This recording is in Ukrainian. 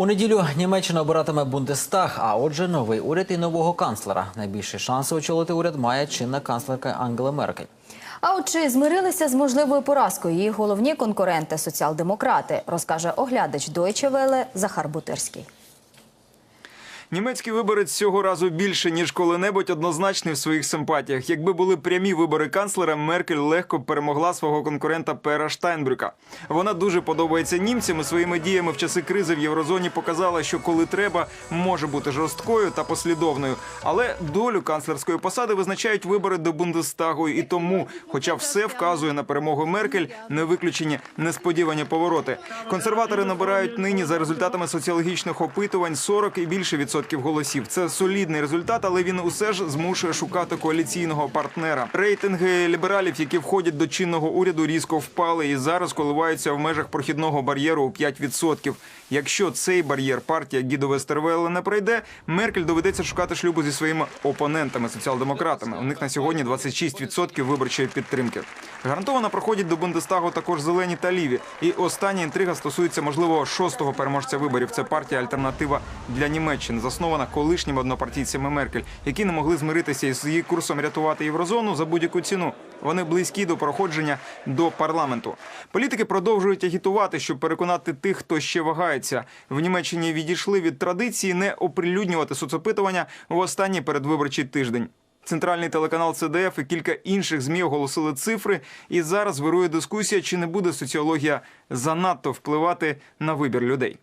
У неділю Німеччина обиратиме Бундестаг, а отже, новий уряд і нового канцлера. Найбільші шанси очолити уряд має чинна канцлерка Ангела Меркель. А от чи змирилися з можливою поразкою її головні конкуренти соціал-демократи, розкаже оглядач Deutsche Welle Захар Бутирський. Німецький виборець цього разу більше ніж коли-небудь однозначний в своїх симпатіях. Якби були прямі вибори канцлера, Меркель легко перемогла свого конкурента Пера Штайнбрюка. Вона дуже подобається німцям і своїми діями в часи кризи в єврозоні показала, що коли треба, може бути жорсткою та послідовною. Але долю канцлерської посади визначають вибори до Бундестагу, і тому, хоча все вказує на перемогу Меркель, не виключені несподівані повороти. Консерватори набирають нині за результатами соціологічних опитувань 40 і більше відсотків голосів. Це солідний результат, але він усе ж змушує шукати коаліційного партнера. Рейтинги лібералів, які входять до чинного уряду, різко впали і зараз коливаються в межах прохідного бар'єру у 5%. Якщо цей бар'єр партія Гідо Вестервеле не пройде, Меркель доведеться шукати шлюбу зі своїми опонентами соціал-демократами. У них на сьогодні 26% виборчої підтримки. Гарантовано проходять до Бундестагу також зелені та ліві. І остання інтрига стосується можливо шостого переможця виборів. Це партія Альтернатива для Німеччини, заснована колишніми однопартійцями Меркель, які не могли змиритися із її курсом рятувати єврозону за будь-яку ціну. Вони близькі до проходження до парламенту. Політики продовжують агітувати, щоб переконати тих, хто ще вагається. В Німеччині відійшли від традиції не оприлюднювати соцопитування в останній передвиборчий тиждень. Центральний телеканал ЦДФ і кілька інших змі оголосили цифри, і зараз вирує дискусія, чи не буде соціологія занадто впливати на вибір людей.